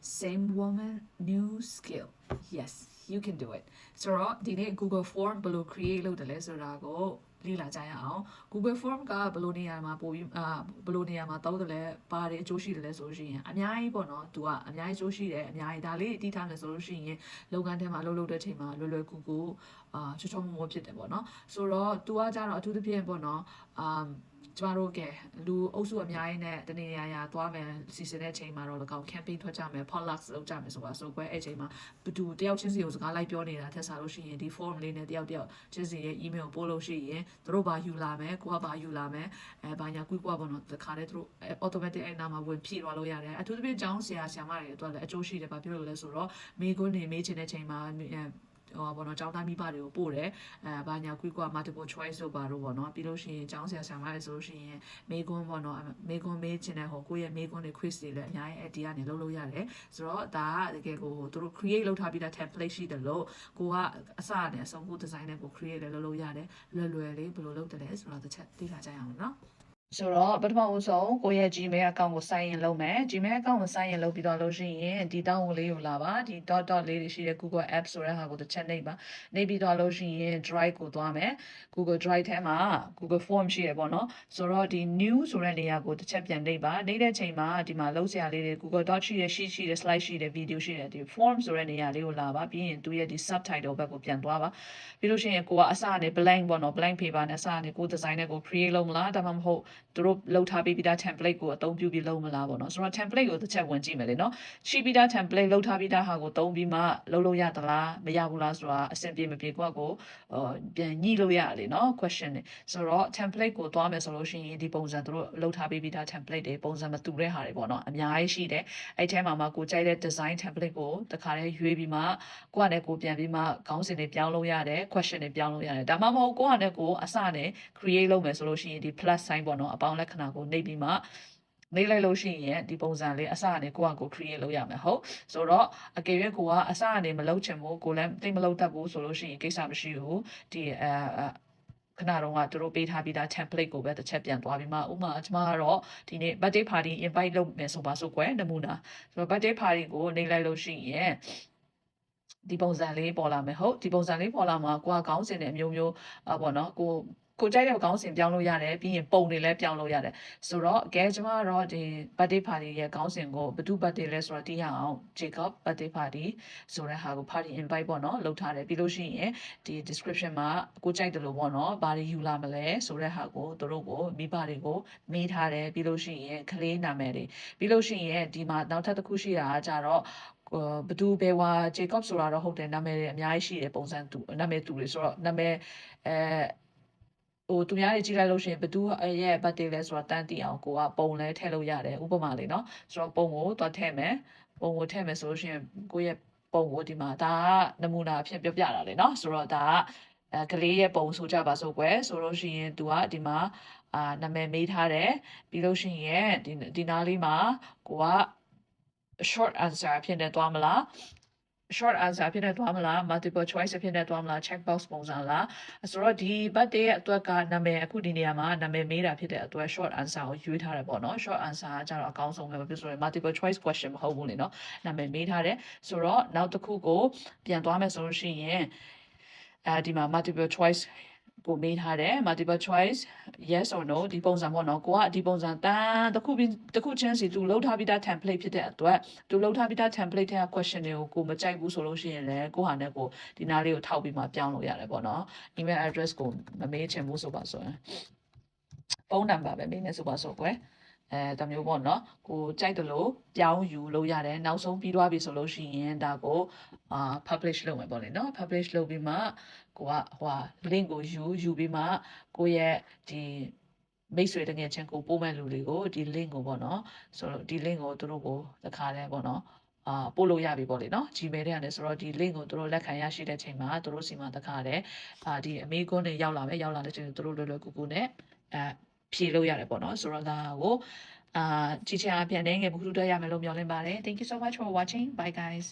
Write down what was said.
same woman new skill yes you can do it ဆိုတော့ဒီနေ့ Google Form ဘယ်လို create လုပ်တယ်လဲဆိုတာကိုလေ့လာကြရအောင် Google Form ကဘယ်လိုနေရာမှာပို့ပြီးအာဘယ်လိုနေရာမှာတောက်တယ်လဲပါတယ်အကျိုးရှိတယ်လဲဆိုလို့ရှိရင်အများကြီးပေါ့နော်သူကအများကြီးအကျိုးရှိတယ်အများကြီးဒါလေးအတိထားမယ်ဆိုလို့ရှိရင်လုပ်ငန်းထဲမှာလှုပ်လှုပ်တဲ့ချိန်မှာလွယ်လွယ်ကူကူအာချောချောမောမောဖြစ်တယ်ပေါ့နော်ဆိုတော့သူကကြတော့အထူးသဖြင့်ပေါ့နော်အာကျမတို့ကလူအုပ်စုအများကြီးနဲ့တနေရာရာသွားမယ်စီစဉ်တဲ့ချိန်မှာတော့၎င်း campaign ထွက်ကြမယ် potlucks လုပ်ကြမယ်ဆိုတာဆိုကွဲအဲ့ချိန်မှာဘသူတယောက်ချင်းစီကိုစကားလိုက်ပြောနေတာထက်စားလို့ရှိရင်ဒီ form လေးနဲ့တယောက်တယောက်ချင်းစီရဲ့ email ကိုပို့လို့ရှိရင်သူတို့ဘာယူလာမယ်ကိုကဘာယူလာမယ်အဲဘာညာကွီးကွာပေါ့နော်တခါတည်းသူတို့ automatic အဲ့နာမှာဝင်ဖြည့်သွားလို့ရတယ်အထူးသဖြင့်ကျောင်းဆရာဆရာမတွေအတွက်လည်းအကျိုးရှိတယ်ဘာဖြစ်လို့လဲဆိုတော့မိကွန်းနေမေးချင်တဲ့ချိန်မှာအဲ ဟိုဘောနော်ကျောင်းသားမိဘတွေကိုပို့တယ်အဲဘာညာကွီကွာ multiple choice ဆိုပါတော့ဘောနော်ပြီးလို့ရှိရင်ကျောင်းဆရာဆရာမတွေဆိုလို့ရှိရင်မေကွန်းဘောနော်မေကွန်းမေးချင်တဲ့ဟိုကိုယ့်ရဲ့မေကွန်းတွေ quiz တွေလည်းအများကြီးအဲ့ဒီကနေလုပ်လို့ရတယ်ဆိုတော့ဒါကတကယ်ကိုသူတို့ create လုပ်ထားပြီးတဲ့ template ရှိတယ်လို့ကိုကအစနဲ့အဆုံးကို design နဲ့ကို create လည်းလုပ်လို့ရတယ်လွယ်လွယ်လေးဘယ်လိုလုပ်တယ်လဲဆိုတော့တစ်ချက်သိလာကြရအောင်နော် ဆိုတော့ပထမဦးဆုံးကိုယ့်ရဲ့ Gmail account ကို sign in လုပ်မယ် Gmail account ကို sign in လုပ်ပြီးတော့လို့ရှိရင်ဒီတောင်းဝင်လေးကိုလာပါဒီ dot dot လေးတွေရှိတဲ့ Google App ဆိုတဲ့ဟာကိုတစ်ချက်နှိပ်ပါနှိပ်ပြီးတော့လို့ရှိရင် Drive ကိုသွားမယ် Google Drive ထဲမှာ Google Form ရှိရပေါ့နော်ဆိုတော့ဒီ new ဆိုတဲ့နေရာကိုတစ်ချက်ပြန်နှိပ်ပါနှိပ်တဲ့ချိန်မှာဒီမှာလုံးစရာလေးတွေ Google Doc ရှိတဲ့ sheet ရှိတဲ့ slide ရှိတဲ့ video ရှိတဲ့ဒီ form ဆိုတဲ့နေရာလေးကိုလာပါပြီးရင်သူရဲ့ဒီ subtitle ဘက်ကိုပြန်သွားပါပြီးလို့ရှိရင်ကိုကအစနဲ့ blank ပေါ့နော် blank paper နဲ့အစနဲ့ကို design နဲ့ကို create လုပ်မလားဒါမှမဟုတ်သူတို့လုပ်ထားပေးပြီးသား template ကိုအသုံးပြုပြီးလုပ်မလားပေါ့နော်ဆိုတော့ template ကိုတစ်ချက်ဝင်ကြည့်မယ်လေနော်ရှိပြီးသား template လုပ်ထားပြီးသားဟာကိုသုံးပြီးမှလုပ်လို့ရသလားမရဘူးလားဆိုတာအဆင်ပြေမပြေကိုယ့်ကိုဟိုပြန်ညှိလို့ရတယ်လေနော် question တွေဆိုတော့ template ကိုသွားမယ်ဆိုလို့ရှိရင်ဒီပုံစံသူတို့လုပ်ထားပေးပြီးသား template တွေပုံစံမတူတဲ့ဟာတွေပေါ့နော်အများကြီးရှိတယ်အဲ့ထဲမှာမှကိုကြိုက်တဲ့ design template ကိုတခါတည်းရွေးပြီးမှကိုယ့်အနေကိုပြန်ပြီးမှခေါင်းစဉ်တွေပြောင်းလို့ရတယ် question တွေပြောင်းလို့ရတယ်ဒါမှမဟုတ်ကိုယ့်အနေကိုအစနဲ့ create လုပ်မယ်ဆိုလို့ရှိရင်ဒီ plus sign ပေါ့နော်အပေါင်းလက္ခဏာကိုနှိပ်ပြီးမှနေလိုက်လို့ရှိရင်ဒီပုံစံလေးအစကနေကိုယ့်အကို create လုပ်ရမယ်ဟုတ်ဆိုတော့အကယ်၍ကိုကအစကနေမလုပ်ချင်ဘူးကိုလည်းသိမလုပ်တတ်ဘူးဆိုလို့ရှိရင်ကိစ္စမရှိဘူးဒီအဲခဏတော့ကသူတို့ပေးထားပြီးသား template ကိုပဲတစ်ချက်ပြန်သွားပြီးမှဥမာကျွန်မကတော့ဒီနေ့ birthday party invite လုပ်မယ်ဆိုပါဆိုကွယ်နမူနာဆိုတော့ birthday party ကိုနေလိုက်လို့ရှိရင်ဒီပုံစံလေးပေါ်လာမယ်ဟုတ်ဒီပုံစံလေးပေါ်လာမှာကိုကခေါင်းစဉ်နဲ့အမျိုးမျိုးอ่าပေါ့နော်ကို ကိုကြိုက်တဲ့ခေါင်းစဉ်ပြောင်းလို့ရတယ်ပြီးရင်ပုံတွေလည်းပြောင်းလို့ရတယ်ဆိုတော့အကဲကျွန်မကတော့ဒီ birthday party ရဲ့ခေါင်းစဉ်ကိုဘယ်သူ birthday လဲဆိုတော့သိရအောင် Jacob birthday party ဆိုတဲ့ဟာကို party invite ပေါ့နော်လုပ်ထားတယ်ပြီးလို့ရှိရင်ဒီ description မှာကိုကြိုက်တယ်လို့ပေါ့နော်ဘာတွေယူလာမလဲဆိုတဲ့ဟာကိုသူတို့ကိုမိဘတွေကိုမေးထားတယ်ပြီးလို့ရှိရင်ကလေးနာမည်တွေပြီးလို့ရှိရင်ဒီမှာနောက်ထပ်တစ်ခုရှိတာကကြတော့ဘသူဘယ်ဝါ Jacob ဆိုတာတော့ဟုတ်တယ်နာမည်တွေအများကြီးရှိတယ်ပုံစံတူနာမည်တူတွေဆိုတော့နာမည်အဲ ဟိုသူများတွေကြည့်လိုက်လို့ရှိရင်ဘသူရဲ့ birthday လဲဆိုတော့တန်းတီအောင်ကိုကပုံလဲထည့်လို့ရတယ်ဥပမာလေးနော်ဆိုတော့ပုံကိုသွားထည့်မယ်ပုံကိုထည့်မယ်ဆိုလို့ရှိရင်ကိုရဲ့ပုံကိုဒီမှာဒါကနမူနာအဖြစ်ပြပြတာလေနော်ဆိုတော့ဒါကအဲကလေးရဲ့ပုံဆိုကြပါစို့ကွယ်ဆိုလို့ရှိရင် तू ကဒီမှာအာနာမည်မေးထားတယ်ပြီးလို့ရှိရင်ဒီဒီနားလေးမှာကိုက short answer ဖြစ်နေသွားမလား short answer အဖြစ်နဲ့တွားမလား multiple choice အဖြစ်နဲ့တွားမလား check box ပုံစံလားဆိုတော့ဒီ birthday ရဲ့အတွက်ကနာမည်အခုဒီနေရာမှာနာမည်မေးတာဖြစ်တဲ့အတွက် short answer ကိုရွေးထားတယ်ပေါ့နော် short answer ကကြတော့အကောင်းဆုံးပဲဘာဖြစ်ဆိုရင် multiple choice question မဟုတ်ဘူးလေနော်နာမည်မေးထားတယ်ဆိုတော့နောက်တစ်ခုကိုပြန်သွားမယ်ဆိုလို့ရှိရင်အဲဒီမှာ multiple choice ကိုမေးထားတယ် multiple choice yes or no ဒီပုံစံပေါ့နော်ကိုကဒီပုံစံတန်းတစ်ခုပြီးတစ်ခုချင်းစီသူလှုပ်ထားပြီးသား template ဖြစ်တဲ့အတွက်သူလှုပ်ထားပြီးသား template ထဲက question တွေကိုကိုမကြိုက်ဘူးဆိုလို့ရှိရင်လည်းကိုဟာနဲ့ကိုဒီနားလေးကိုထောက်ပြီးမှပြောင်းလို့ရတယ်ပေါ့နော် email address ကိုမမေးချင်ဘူးဆိုပါဆိုရင်ဖုန်းနံပါတ်ပဲမေးနေဆိုပါဆိုကွယ် အဲတမျိုးပေါ့နော်ကိုကြိုက်တယ်လို့ပြောင်းယူလို့ရတယ်နောက်ဆုံးပြီးသွားပြီဆိုလို့ရှိရင်ဒါကိုအာ publish လုပ်မယ်ပေါ့လေနော် publish လုပ်ပြီးမှကိုကဟိုဟာ link ကိုယူယူပြီးမှကိုရဲ့ဒီမိတ်ဆွေတငယ်ချင်းကိုပို့မဲ့လူတွေကိုဒီ link ကိုပေါ့နော်ဆိုတော့ဒီ link ကိုသူတို့ကိုတခါတည်းပေါ့နော်အာပို့လို့ရပြီပေါ့လေနော် Gmail ထဲကနေဆိုတော့ဒီ link ကိုသူတို့လက်ခံရရှိတဲ့ချိန်မှာသူတို့စီမှာတခါတည်းအာဒီအမေကွန်းတွေရောက်လာမယ်ရောက်လာတဲ့ချိန်သူတို့လွယ်လွယ်ကူကူနဲ့အဲ ဖြည့်လို့ရတယ်ပေါ့နော်ဆိုတော့ဒါကိုအာကြည့်ချင်အပြန်နေငယ်ဘုခုတူတက်ရမယ်လို့မျှော်လင့်ပါတယ် Thank you so much for watching bye guys